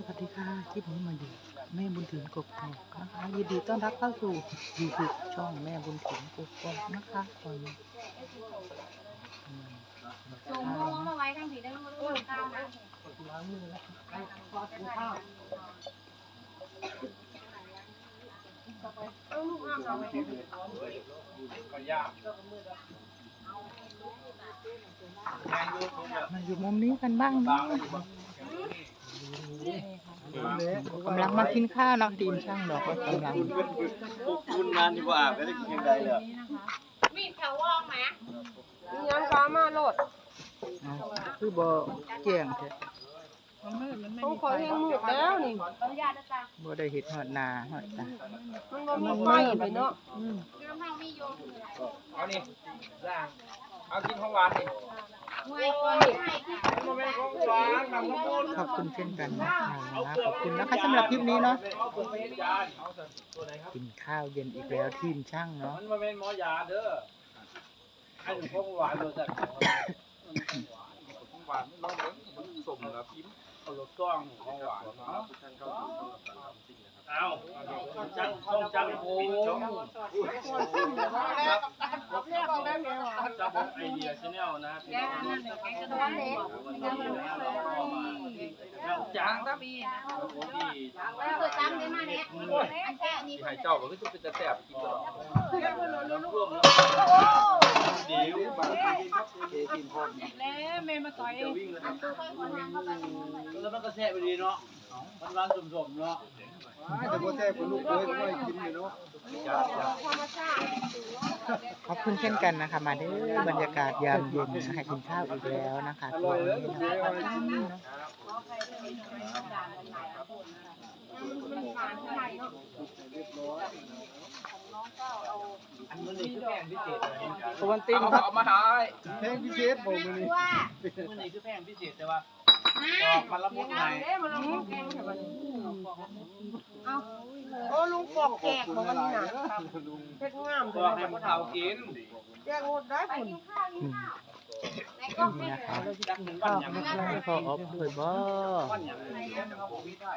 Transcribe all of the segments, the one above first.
สวัสดีค่ะ คลิปนี้มาอยู่แม่บุญถึงกบกอกนะคะยินดีต้อนรับเข้าสู่ยูทูบช่องแม่บุญถึงกบกอกนะคะตอนนี้อืมสูงมือมาไว้ทางผีได้รู้เรู้ข้าวนะมาอยู่มุมนี้กันบ้างนะ กำลังมากินข้าวนาะทีมช่างดอกก็กำลังคุณนานดีกว่าไม่ได้กินใดเลยมีแถวว่องไหมยังฟ้ามาโหลดคือบ่แจ้งแท้ต้องคอยให้มืดแล้วนี่บ่ได้เห็ดหอดนาหอดตามันบ่มีไฟเลยเนาะเรื่องเท่ามีโยมเอานี่ย่างเอากินของหวานดิมวยก่อนให้ที่มัน ของหวานนำมาพูดขอบคุณเช่นกันนะคะขอบคุณนะคะสำหรับคลิปนี้เนาะเอาตัวไหนยาเอาตัวไหนครับกินข้าวเย็นอีกแล้วทีมช่างเนาะมันมาเป็นหมอยาเด้อให้ถึงของหวานเลยจ้ะของหวานน้องมันสมแล้วพิมพ์เอารสกล้องของหวานเนาะเอาจังต้องจังโอ้ครับ จะบอกไอเดียชาแนลนะพี่แกน้องนั่นเดียวแกจะโดนเล็กแกมันไม่เคยจางครับปีนะม่เคยจำได้มาเนี่ยอันแค่นี้ที่ให้เจ้าก็คือเป็นตะแสบกินตลอดร่วมเดี๋ยวบางทีครับเดี๋ยวกินพร้อมแล้วแม่มาต่อยจะวิ่งเลยครับแล้วมันก็แซ่บไปดีเนาะมันร้านสมๆเนาะ แต่พอแท้คนลูกเอ้ยไม่กินอยู่เนาะขอบคุณเช่นกันนะคะ มาเด้อบรรยากาศยามเย็นนะคะกินข้าวอีกแล้วนะคะอตร่ออนยเลยนี้เดี๋ยวนะเอาคะไปกินนี่อันนี้คือแพงพิเศษสวัสดีครับเอามาหายแห้งพิเศษบอกมือนี้ว่ามื้อนี้คือแพงพิเศษแต่ว่าฮะมันละมุนไง อ้ลุงปอกแกกบอกวันนี้น่ะเฮ็ดงามก็ให้มันเฒ่ากินแกงหมดได้ไปพุ่นกินข้าวกินข้าวไหนก็นี่นะคะจักหนึ่งวันอย่างนี้ไม่พอออฟเคยบ่วันอย่างนี้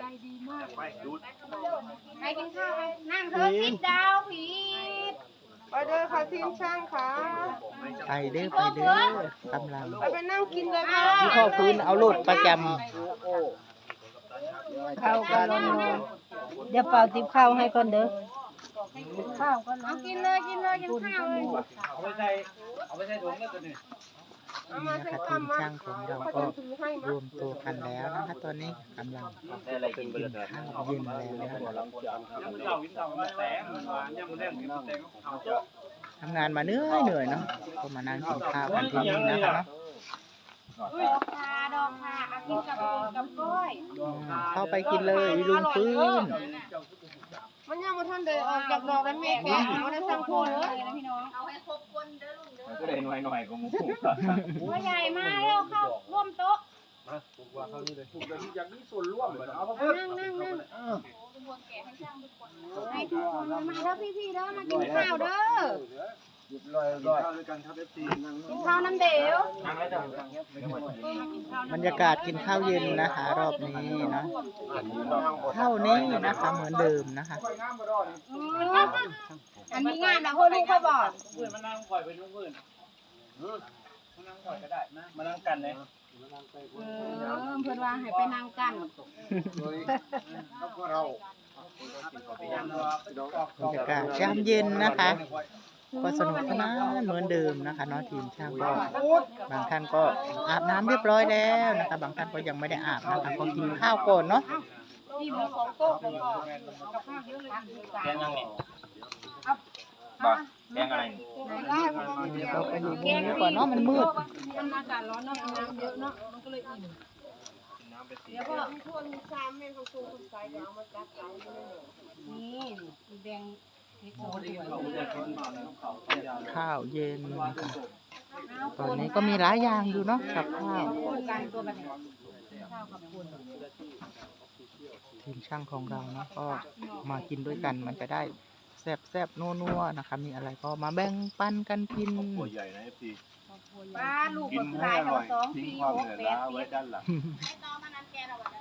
ใจดีมากไปดูไปกินข้าวไปนั่งเถอะซิดดาวผีไปเด้อค่ะทีมช่างค่ะไปเด้อไปเด้อกำลังไปไปนั่งกินเลยค่ะ พี่พ่อฟื้นเอาโลดประจ ข้าวกันเดี๋ยวเป่าติบข้าวให้ก่อนเด้อเอากินเลยกินเลยกินข้าวเลยเอาไปใส่เอาไปใส่ถุงแล้วตัวนี้เอาำมานี่ใส่นะคะทีตามมมาช่างของเราเขาก็จะถือให้รมาวมตัวกันแล้วนะคะตอนนี้กำลังอะไรกินไปเลยข้าวเย็นแล้วนะคะยังมันเจ้าวินเจ้ามันแตงมันหวานยังมันแดงกินแตงเอาเจ้าทำงานมาเหนื่อยเหนื่อยเนาะก็มานั่งกินข้าวกันที่นี่นะคะเนาะ ดอกคาดอกคาเอากินกับกับกล้วยอืมเข้าไปกินเลยลุงฟื้นมันยังบ่ทันได้ออกจากดอกแล้วแม่แกะบ่ได้สั่งโพดเลยนะพี่น้องเอาให้ครบคนเด้อลุงเด้อก็ได้หน่อยหน่อยของหมูตัวใหญ่มาแล้วเข้าร่วมโต๊ะว่าเขานี่เลยถูกเลยอยากมีส่วนร่วมเลยเอานั่งนั่งนั่งทุกคนแกะให้ช่างทุกคนให้ทุกคนมาเด้อพี่ๆเด้อมากินข้าวเด้อ ลอยลอยข้าวด้วยกันครับเอฟซีนั่งกินข้าวน้ำเดียวนั่งแล้วจ้ะบรรยากาศกินข้าวเย็นนะคะรอบนี้นะเท่านี้นะคะเหมือนเดิมนะคะ อันนี้งานนะพ่อลูกเขาบอกเพื่อนมานั่งคอยไปนุ่งเพื่อนมานั่งคอยก็ได้นะมานั่งกันเลยเออเพิ่นว่าให้ไปนั่งกันเลยแล้วก็เราบรรยากาศยามเย็นนะคะ ก็สนุกสนานเหมือนเดิมนะคะเนาะทีมช่างก็บางท่านก็อาบน้ำเรียบร้อยแล้วนะคะ บางท่านก็ยังไม่ได้อาบนะคะก็กินข้าวก่อนเนาะที่มีของโต๊ะแล้วก็กับข้าวเยอะเลยแกงยังไงแกงอะไรไหนได้มันก็มีเราไปอยู่มุมนี้ก่อนเนาะมันมืดมันอากาศร้อนเนาะน้ำเยอะเนาะมันก็เลยอิ่มเดี๋ยวก็ทั่วมีสามแม่นของสูงคนใส่เดี๋ยวเอามาจัดเอาเลยนี่แดงเล็กน้อย ข้าวเย็นนะคะตอนนี้ก็มีหลายอย่างอยู่เนาะกับข้าวการตัวแบบนี้ข้าวกับคุณทีมช่างของเราเนาะก็มากินด้วยกันมันจะได้แซ่บแซบๆนัวๆนะคะ มีอะไรก็มาแบ่งปันกันกินตัวใหญ่นะเอฟซีป้าลูกกิคนนให้ขายอร่เขาอยสองทิ้งปีความหกเหนื่อยแปดล้าสิไว้บด้านหลัง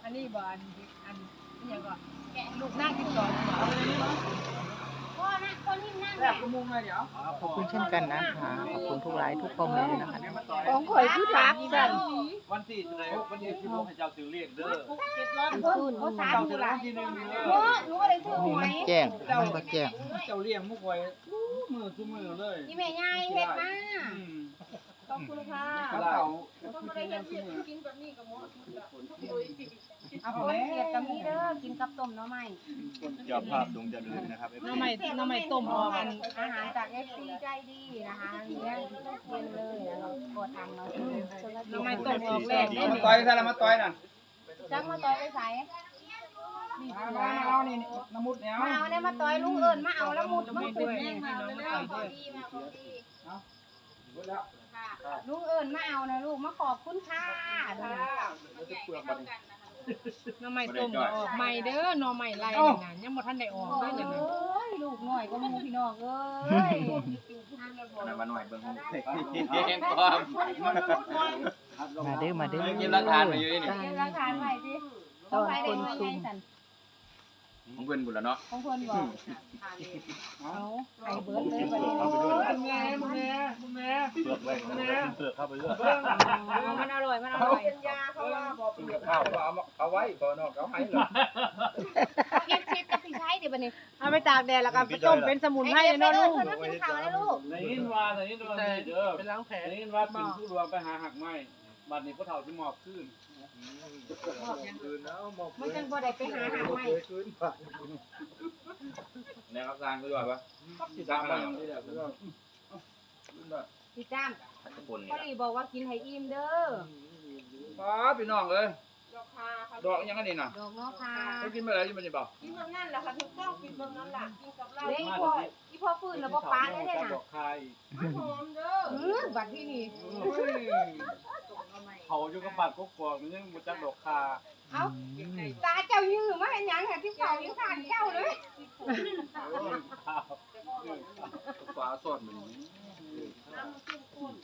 อันนนี้บ่อันอันนี่ยังก็แกะลูกนั่งกินก่อน ขอบคุณเช่นกันนะคะ ขอบคุณทุกไลค์ทุกคอมเมนต์นะคะของข่อยคือตับสั่นวันที่จะได้วันที่ที่พวกให้เจ้าซื้อเรียกเด้อโอ้สามเจ้าหจะมู่ได้ละที่หนึ่งเด้โอ้อหนูก็เลยซื้อหนี่วมันยแจ้งมันก็แจ้งเจ้าเลี้ยงมุกไว้มือทุกมือเลยนี่แม่ยายเฮ็ดมาอืมขอบคุณค่ะกระเป๋าเอาคน เกลียดกับนี้เด้อกินกับต้มหน่อไม้เจ้าภาพจงเจริญนะครับหน้ำใหม่หน้ำใหม่ต้มออกอันอาหารจาก FC ใจดีนะคะเลี้ยงเย็นเลยนะเรากดทำเราซื้อหน้ำใหม่ต้มออกแรกได้มานี่ต่อยซะแล้วมาต่อยน่ะจักมาต่อยไปใส่มาเอานี่น้ำมุดเนี่ยมาเอาเนี่ยมาต่อยลุงเอิญมาเอาแล้วมุดมาคุด้วยยนี่พี่น้องมาต่อยด้วยลุงเอิญมาเอานะลูกมาขอบคุณค่ะด้วย หน้ำใหม่ต้มออกใหม่เด้อหน่อใหม่ไรนี่นะยังบ่ทันได้ออกเลยเนี่ยนะโอ้ยลูกหน่อยก็มูพี่น้องเอ้ยมาหน่อยเบิ่งเรียกความมาเด้อมาเด้อกินรักทานมาอยู่นี่เก็บหลักฐานไว้สิต้องไปได้ยังไงสัน ของเพิ่นบุญแล้วเนาะของคนบอกเอาไข่เบิร์ดเลยประเด็นมึงแม่มึงแม่มึงแม่เปลือกไว้เปลือกเข้าไปเรื่อยมันอร่อยมันอร่อยยาเขาว่าบอกเปลือกข้าวเอาเอาไว้ก่อนเนาะเขาให้เหรอเก็บเช็ดกับพี่ใช้เดี๋ยวบัดนี้เอาไปตากแดดแล้วก็ไปต้มเป็นสมุนไพรไอ้เก็บไปเนาะเลลุยงเพิ่นมากินข้าวนะลูกในยินว่าในยินว่าเด้อเป็นล้างแผลในยินว่าเป็นผู้รวมไปหาหักไม้ บัดนี้พ่อเฒ่าสิมอบคืนมันจังบ่ได้ไปหาหาใหม่นะครับสร้างก็ด้วยปะสิตามมาอย่างนี้แหละพี่จ้ามคนพอนี่ดีบอกว่ากินให้อิ่มเด้อป้าพี่น้องเอ้ยดอกยังไงนี่น่ะดอกเนาะค่ะเขากินไปแล้วยังไม่ได้บอกเด้อีพ่ออีพ่อฟื้นแล้วบ่ปานได้เด้น่ะดอกคายอื้อบัดที่นี่ เขาอยู่กับปากกกอกมันยังบ่จักดอกคาเอ้าตาเจ้ายื้อมาเห็นหยังค่ะที่เขายังทานเจ้าเลยฟ้าสดมัน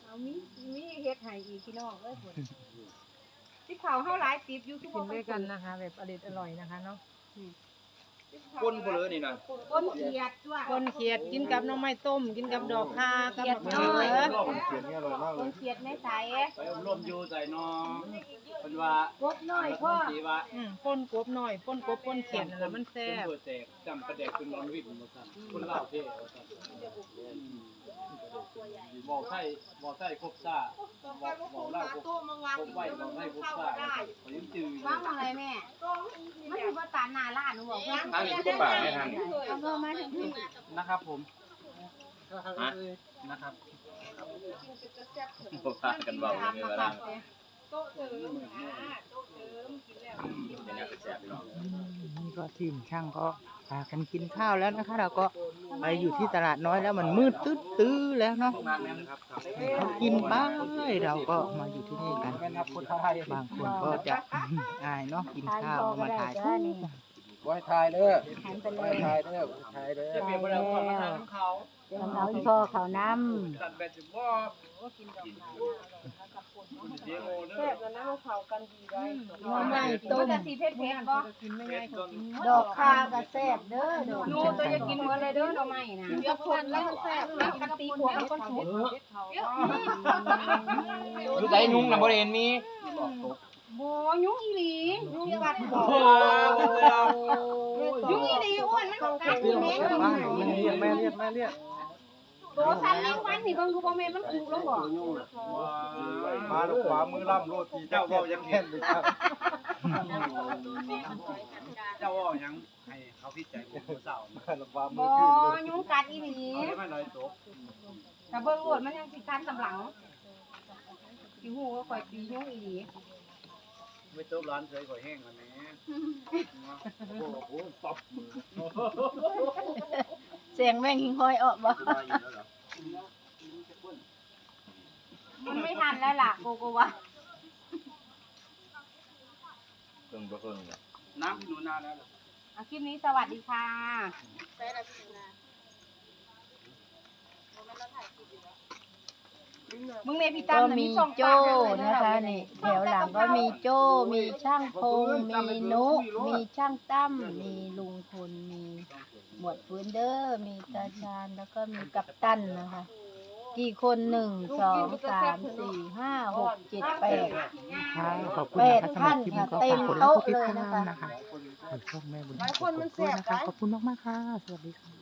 เอามีมีเฮ็ดให้อีกพี่น้องเอ้ยพุ่นที่เขาเฮาหลายติบอยู่ทุกกินด้วยกันนะคะ แบบอร่อยอร่อยนะคะเนาะ คนบ่เลยนี่น่ะก้นเขียดจ้ะคนเขียดกินกับหน้ำไม้ต้ม กินกับดอกคากับเขียดมะน้อยเขือเขียนนี่อร่อยมากเลก้ยนเขียดไม่ใสไปอบรมอยู่ใส่น้องเพิ่นว่ากบน้อยพ่อสิว่าอืมป้นกบหน่อยป้นกบป้นเขียดนั่นแหละมันแซ่บเพิ่นแตกจำประแดกเป็นร้อนวิทย์ว่าซั่นคนลาวเท่ว่าซั่น บอกใส่บอกใส่ครบซ่าบอกบอกลาวครบครบไว้บอกให้ครบซ่าเขายังจื้ออยู่วางอะไรแม่มันอยู่บ่ตานหน้าร้านหนูบอกเพิ่นทางนี้ก็ปากในทางนี้เอาเพิ่มมาถึงที่นะครับผมฮะนะครับบ่พากันเบาเลยเวลาเป็นแนวแสบพี่น้องนี่ก็ทีมช่างก็ พากันกินข้าวแล้วนะคะ เราก็ไปอยู่ที่ตลาดน้อยแล้วมันมืดตื้อตื้อแล้วเนาะมากแม่นะครับเขากินไป้ายเราก็มาอยู่ที่นี่กันแม่นับคนไทยบางคนก็จะอายเนาะกินข้าวมาถ่ายรูปไว้ทายเด้อหันไปเลไว้ยทายเด้อทายเด้อจะเปลี่ยนบ่ได้ก่อนมาทางเขาเราอีพ่อเขาน้ตัด แบบสิบ่เดี๋ยวเด้อแซ่บแล้วนะเขาเข้ากันดีได้ำน้องใหม่ต้มจะสีเผ็ดเผ็ดบ่กินไม่ง่ายเขากินดอกคากระแซบเด้อดอกนูตัวจะกินหมดเลยเด้อดอกไม้นะเดี๋ยวคนแล้วแซ่บแล้วกันตีหัวมันก็ชุบอยู่ใจยุงน่ะบ่ได้เห็นมีบ่ยุงอีหลียุงกัดบ่โอ้ยุงอีหลีอ้วนมันก็กัดแม่งมันเรียกแม่เรียกแม่เรียก ตัวสั่นแมงวันนี่เบิ่งดูบ่แม่นมันกุลงบ่มาลูกขวามือล่ำโรตีเจ้าเว้ายังแค่นเลยครับเจ้าว่าหยังให้เขาพิจัยผู้สาวมาลูกขวามืบ่อขึ้นเลยยุงกัดอีหลีเอาไม่น้อยตกถ้าเบิ่งโลดมันยังสิคันสำหลังสิฮู้ว่าข่อยตียุงอีหลีไม่ตกร้านเคยข่อยแห้งแล้วแม่โอ้โหป๊อปมือ เสียงแม่งหิงห้อยออกบ่มาอีกแล้วเหรอมันไม่ทันแล้วล่ะโกโกวาเพิ่งบ่เพิ่งเนี่ยน้ำหนูนาแล้วเหรออะคลิปนี้สวัสดีค่ะมึง เมพี่ก็ตั้มมีโจ้นะคะนี่แถวหลังก็มีโจ้มีช่างพงมีนุมีช่างตั้มมีลุงพลมีหมวดฟื้นเดอร์มีตาชาญแล้วก็มีกัปตันนะคะ กี่คนหนึ่งสองสามสี่ห้าหกเจ็ดแปด ค่ะขอบคุณนะคะสำหรับคลิปนี้ก็ฝากกดไลค์กดติดตามนะคะขอบคุณแม่บุญหลายคนมันแสขอบคุณบนะคะหลายขอบคุณมากๆค่ะ สวัสดีค่ะ